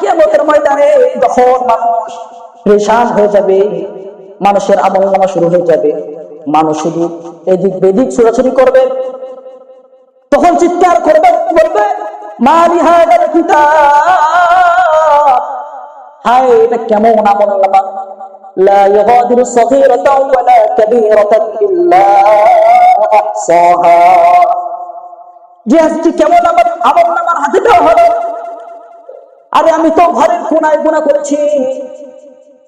কিয়ামতের ময়দানে যখন মানুষ পরেশান হয়ে যাবে, মানুষের আমল শুরু হয়ে যাবে, মানুষ শুধু এদিক বেদিক ছোড়াছুরি করবে, তখন চিৎকার করবে বলবে? হায়, এটা কেমন আমল লা ইগাদিরু সগীরাতাও ওয়ালা কাবীরাতান ইল্লা আহসাহা। যে আজকে কেমন আমার আমল নামার হাতে দেওয়া আরে আমি তো ঘরের কোনায় গুণা করেছি।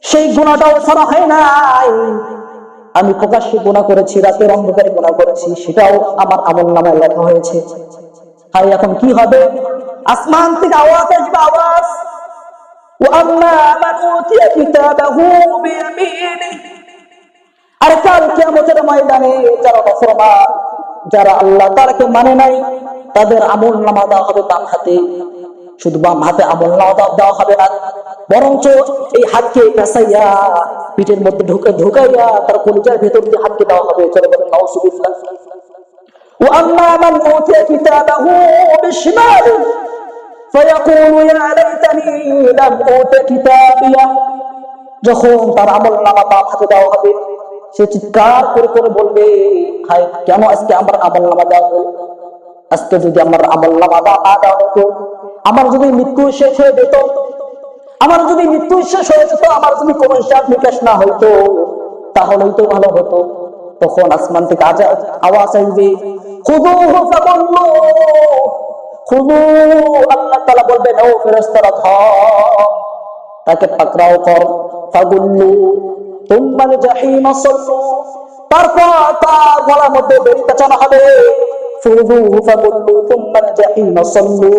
সেই গুণাটাও ছাড়া হয় নাই। আমি প্রকাশ্যে গুণা করেছি, রাতের অন্ধকারে গুণা করেছি, সেটাও আমার আমল নামায় লেখা হয়েছে। আর এখন কি হবে? আসমান থেকে আওয়াজ আসবে, আওয়াজ। আরে কাল কেমতের ময়দানে যারা মুসলমান, যারা আল্লাহ তারাকে মানে নাই, তাদের আমল নামা দেওয়া হবে বাম হাতে। শুধু বাম হাতে আমল নামা দেওয়া- দেওয়া হবে না বরঞ্চ এই হাতকে পেঁচাইয়া পিঠের মধ্যে ঢুকে ঢুকাইয়া তার কলিজার ভেতর দিয়ে হাতকে দেওয়া হবে চলে বলেন নাউসুবিল্লাহ وأما من أوتي كتابه بشماله فيقول يا ليتني لم أوت كتابيه যখন তার আমল নামা বাম হাতে দেওয়া হবে সে চিৎকার করে করে বলবে হায় কেন আজকে আমার আমল নামা দেওয়া হলো আজকে যদি আমার আমল দেওয়া না দেওয়া হতো, আমার যদি মৃত্যু শেষ হয়ে যেত, আমার যদি মৃত্যু শেষ হয়ে যেত, আমার যদি কোনো হিসাব নিকাশ না হইতো, তাহলেই তো ভালো হতো। তখন আসমান থেকে আজা আওয়াজ আসবে ফাকুল্লু খুদু, আল্লাহ তাআলা বলবেন, ও ফেরেশতারা, ধর, তাকে পাকড়াও কর ফাগুল্লু তুম্মাল জাহিম সল্লু, তারপর তার গলার মধ্যে বেরি পেঁচানো হবে। ফুদুহু ফাগুল্লু তুম্মাল জাহিম সল্লু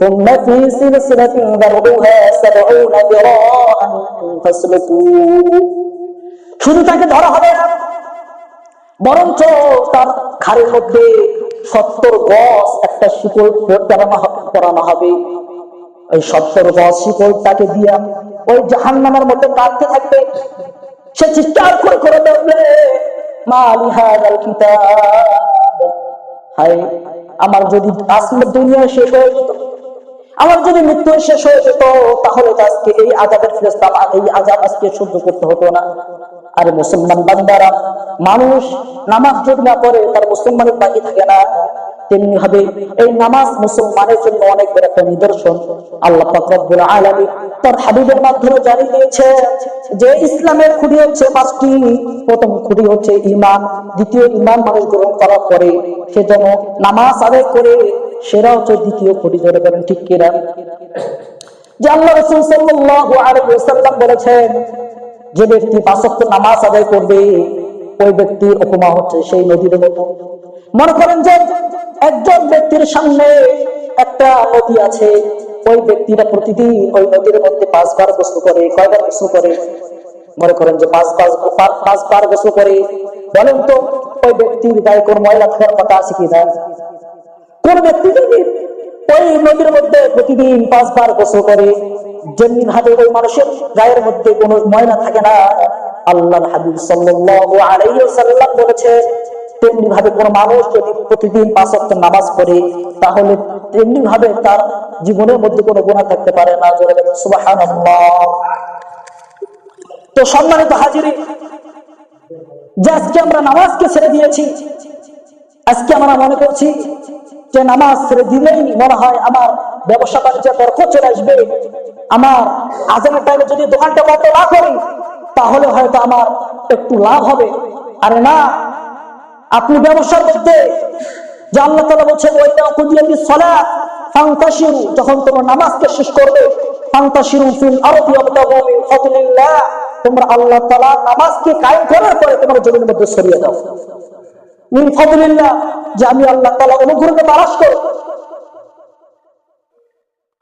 ثم في سلسلة ذرعها سبعون ذراعا فاسلكوه শুধু তাকে ধরা হবে না বরঞ্চ তার ঘাড়ের মধ্যে সত্তর গজ একটা শিকল পরানো হবে- পরানো হবে ওই সত্তর গজ শিকল তাকে দিয়া ওই জাহান নামের মধ্যে কাঁদতে থাকবে সে চিৎকার করে করে বলবে মালি হাদাল কিতাব হায়, আমার যদি দুনিয়া শেষ হয়ে যেত, আমার যদি মৃত্যু শেষ হয়ে যেত, তাহলে আজকে এই আজাবের ফেরেস্তা এই আজাদ আজকে সহ্য করতে হতো না। আর মুসলমান বান্দারা, মানুষ নামাজ যদি না পড়ে, তার মুসলমানের বাকি থাকে না। তেমনি ভাবে এই নামাজ মুসলমানের জন্য অনেক বড় একটা নিদর্শন। আল্লাহ রব্বুল আলামিন তার হাবিবের মাধ্যমে জানিয়ে দিয়েছে যে ইসলামের খুঁটি হচ্ছে পাঁচটি। প্রথম খুঁটি হচ্ছে ইমান দ্বিতীয় ইমান মানুষ গ্রহণ করার পরে সে যেন নামাজ আদায় করে, সেরা হচ্ছে দ্বিতীয় খুঁটি ধরে বলেন, ঠিক কিনা যে আল্লাহ রসুল সাল্লাল্লাহু আলাইহি ওয়াসাল্লাম বলেছেন, যে ব্যক্তি পাঁচ ওয়াক্ত নামাজ আদায় করবে, ওই ব্যক্তির উপমা হচ্ছে সেই নদীর মতো মনে করেন যে একজন ব্যক্তির সামনে একটা নদী আছে, ওই ব্যক্তিরা প্রতিদিন ওই নদীর মধ্যে পাঁচবার গোসল করে, কয়বার গোসল করে? মনে করেন যে পাঁচ পাঁচ পাঁচ- পাঁচবার গোসল করে। বলেন তো, ওই ব্যক্তির গায়ে কোন ময়লা থাকার কথা আছে কি না কোন ব্যক্তি যদি ওই নদীর মধ্যে প্রতিদিন পাঁচবার গোসল করে যেমনি ভাবে ওই মানুষের গায়ের মধ্যে কোনো ময়লা থাকে না আল্লাহ হাবিব সাল্লাল্লাহু আলাইহি ওয়াসাল্লাম বলেছে তেমনি ভাবে কোন মানুষ যদি প্রতিদিন পাঁচ ওয়াক্ত নামাজ পড়ে, তাহলে তেমনি ভাবে তার জীবনের মধ্যে কোনো গুনাহ থাকতে পারে না। জোরে সুবহানাল্লাহ। তো সম্মানিত হাজিরি যে আজকে আমরা নামাজকে ছেড়ে দিয়েছি, আজকে আমরা মনে করছি যে নামাজ ছেড়ে দিলেই মনে হয় আমার ব্যবসা বাণিজ্য তর্ক চলে আসবে। আমার আজানের টাইমে যদি দোকানটা বন্ধ না করি, তাহলে হয়তো আমার একটু লাভ হবে। আরে না আপনি ব্যবসার মধ্যে যে আল্লাহ তালা ফান্তাশিরু যখন তোমার নামাজকে শেষ করবে ফাদলিল্লাহ তোমরা আল্লাহ তাআলা নামাজকে কায়েম করার পরে তোমার জমির মধ্যে সরিয়ে দাও। মিন ফাদলিল্লাহ, যে আমি আল্লাহ তাআলা অনুগ্রহকে তালাশ করো।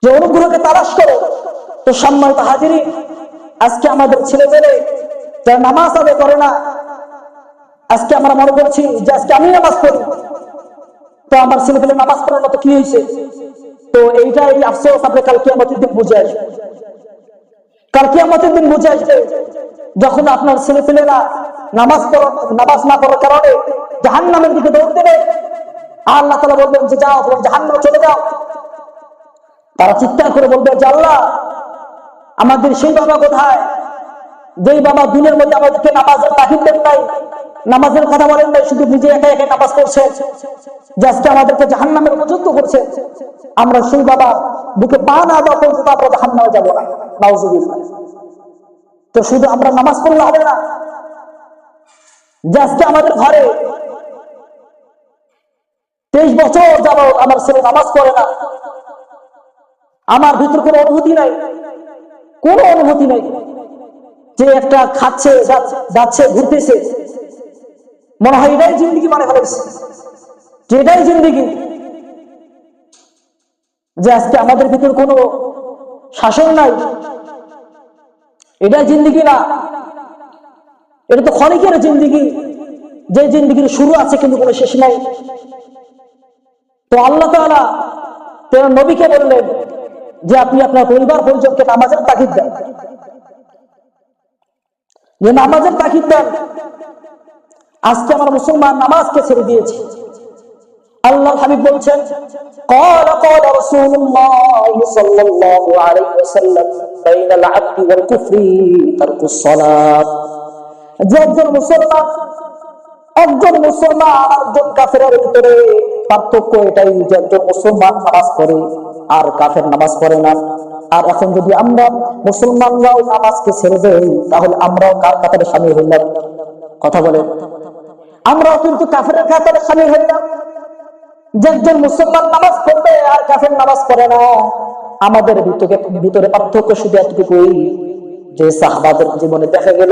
যে অনুগ্রহকে তালাশ করো। তো সম্মানিত হাজিরি আজকে আমাদের ছেলে মেয়ে যারা নামাজ আদায় করে না আজকে আমরা মনে করছি যে আজকে আমি নামাজ পড়ি। তো আমার ছেলে পেলে নামাজ পড়ার মতো কি হয়েছে? তো এইটা এই আফসোস আপনি কালকে আমাদের দিন বুঝে আসবে। কালকে আমাদের দিন বুঝে আসবে যখন আপনার ছেলে পেলেরা নামাজ পড়া নামাজ না পড়ার কারণে জাহান নামের দিকে দৌড় দেবে। আল্লাহ তালা বলবেন যে যাও, তোমার জাহান নামে চলে যাও। তারা চিৎকার করে বলবে যে আল্লাহ, আমাদের সেই বাবা কোথায়? যেই বাবা দিনের মধ্যে আমাদেরকে নামাজের তাহিদ দেন নাই নামাজের কথা বলেন নাই, শুধু নিজে একা একা নামাজ করছে যে আমাদেরকে জাহান নামের উপযুক্ত করছে। আমরা সেই বাবা, বুকে পা না দেওয়া পর্যন্ত আমরা জাহান নামে যাব না। নাউজুবিল্লাহ। তো শুধু আমরা নামাজ পড়লে হবে না। যে আমাদের ঘরে তেইশ বছর যাব আমার ছেলে নামাজ পড়ে না। আমার ভিতর কোনো অনুভূতি নাই। কোনো অনুভূতি নাই। যে একটা খাচ্ছে যাচ্ছে, ঘুরতেছে। মনে হয় এটাই জিন্দিগি মানে ফেলেছে যে এটাই জিন্দিগি, যে আজকে আমাদের ভিতর কোনো শাসন নাই এটা জিন্দিগি না। এটা তো ক্ষণিকের জিন্দিগি, যে জিন্দিগির শুরু আছে কিন্তু কোনো শেষ নাই। তো আল্লাহ তাআলা তেনার নবীকে বললেন যে আপনি আপনার পরিবার পরিজনকে নামাজের তাকিদ দেন। যে নামাজের তাকিদ দেন আজকে আমার মুসলমান নামাজকে ছেড়ে দিয়েছে আল্লাহ হাবিব বলছেন قال قال رسول الله صلى الله عليه وسلم بين العبد والكفر ترك الصلاة যে একজন মুসলমান একজন মুসলমান আর একজন কাফেরের ভিতরে পার্থক্য এটাই যে একজন মুসলমান নামাজ পড়ে আর কাফের নামাজ পড়ে না আর এখন যদি আমরা মুসলমানরাও নামাজকে ছেড়ে দেই তাহলে আমরাও কার কাতারে সামিল হইলাম কথা বলে আমরাও কিন্তু কাফের কাতারে সামিল হইলাম। যে একজন মুসলমান নামাজ পড়বে আর কাফের নামাজ পড়ে না। আমাদের ভিতরে ভিতরে পার্থক্য শুধু এতটুকুই যে সাহাবাদের জীবনে দেখা গেল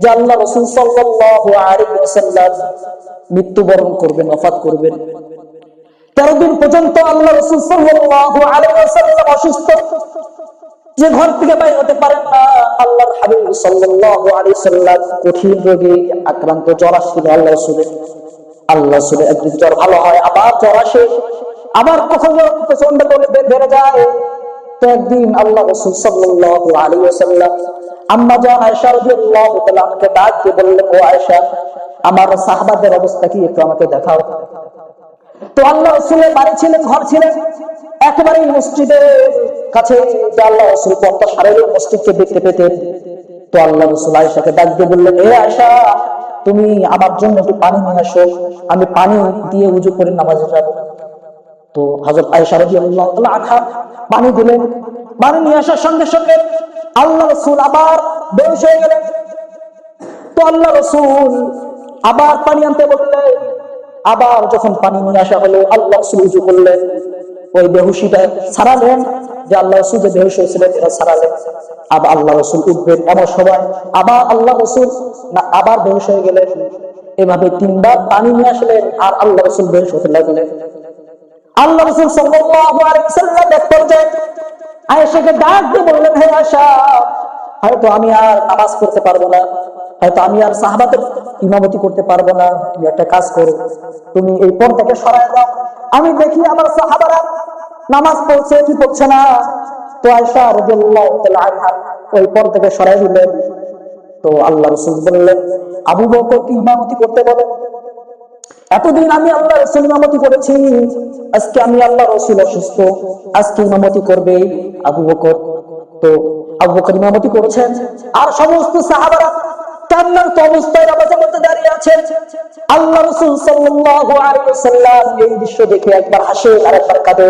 যে আল্লাহ রসুল মৃত্যুবরণ করবেন, ওফাত করবেন। তেরো দিন পর্যন্ত আল্লাহ রসুল ওয়াসাল্লাম অসুস্থ। যে ঘর থেকে বাইরে হতে পারেন না, আল্লাহর হাবিব সাল্লাল্লাহু আলাইহি ওয়াসাল্লাম কঠিন রোগে আক্রান্ত, জ্বর আসছিল আল্লাহ রসুলের আল্লাহ রসুলের একদিন জ্বর ভালো হয়, আবার জ্বর আসে, আবার কখনো প্রচণ্ড বলে বেড়ে যায় তো একদিন আল্লাহ রসুল সাল্লাল্লাহু আলাইহি ওয়াসাল্লাম আম্মা জান আয়েশা রাদিয়াল্লাহু তাআলা আমাকে ডাক দিয়ে বললেন, ও আয়েশা, আমার সাহাবাদের অবস্থা কি? একটু আমাকে দেখাও। তো আল্লাহ রসুলের বাড়ি ছিলেন, ঘর ছিলেন। একেবারে মসজিদের কাছে যে আল্লাহ রসুল পর্দা সারের মসজিদকে দেখতে পেতেন তো আল্লাহ রসুল আয়সাকে ডাক দিয়ে বললেন, এ আয়সা তুমি আমার জন্য একটু পানি নিয়ে আসো, আমি পানি দিয়ে উজু করে নামাজে যাব। তো হজরত আয়সা রবি আল্লাহ আখা পানি দিলেন। পানি নিয়ে আসার সঙ্গে সঙ্গে আল্লাহ রসুল আবার বেউস হয়ে গেলেন। তো আল্লাহ রসুল আবার পানি আনতে বললেন। আবার যখন পানি নিয়ে আসা হলো, আল্লাহ রসুল উজু করলেন। ওই বেহুশিটা ছাড়ালেন যে আল্লাহ রসুল যে বেহুশ হয়েছিলেন এটা ছাড়ালেন আবার আল্লাহ রসুল উঠবেন এমন সময়। আবার আল্লাহ রসুল না, আবার বেহুশ হয়ে গেলেন। এভাবে তিনবার পানি নিয়ে আসলেন আর আল্লাহ রসুল বেহুশ হতে লাগলেন। আল্লাহ রসুল এক পর্যায়ে আয়েশাকে ডাক দিয়ে বললেন, হে আয়েশা, হয়তো আমি আর নামাজ পড়তে পারব না। হয়তো আমি আর সাহাবাদের ইমামতি করতে পারব না। তুমি একটা কাজ করো। তুমি এই পর্দাকে সরায় দাও। আমি দেখি আমার সাহাবারা নামাজ পড়ছে, কি পড়ছে না? তো আয়েশা রাদিয়াল্লাহু ওই পর্দাকে সরাই দিলেন। তো আল্লাহ রসুল বললেন, আবু বকর কি ইমামতি করতে বলে এতদিন আমি আল্লাহ রসুল ইমামতি করেছি। আজকে আমি আল্লাহ রসুল অসুস্থ। আজকে ইমামতি করবে আবু বকর। তো আবু বকর ইমামতি করেছেন। আর সমস্ত সাহাবারা কান্নার তো অবস্থায় নামাজের মধ্যে দাঁড়িয়ে আছেন। আল্লাহ রসুল সাল্লাল্লাহু আলাইহি ওয়াসাল্লাম এই দৃশ্য দেখে একবার হাসে আর একবার কাঁদে।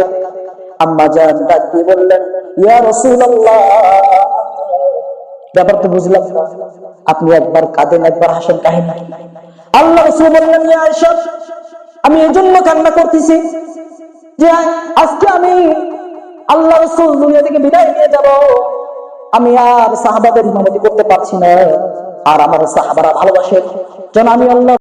আম্মা জান ডাক বললেন, ইয়া রাসূলুল্লাহ। ব্যাপার বুঝলাম, আপনি একবার কাঁদেন, একবার হাসেন কাহিনী। আল্লাহ রসুল বললেন, ইয়া আয়েশা, আমি এই জন্য কান্না করতেছি যে আজকে আমি আল্লাহ রসুল দুনিয়া থেকে বিদায় নিয়ে যাব। আমি আর সাহাবাদের ইমামতি করতে পারছি না, আর আমার সাহাবারা ভালোবাসে যেন আমি আল্লাহ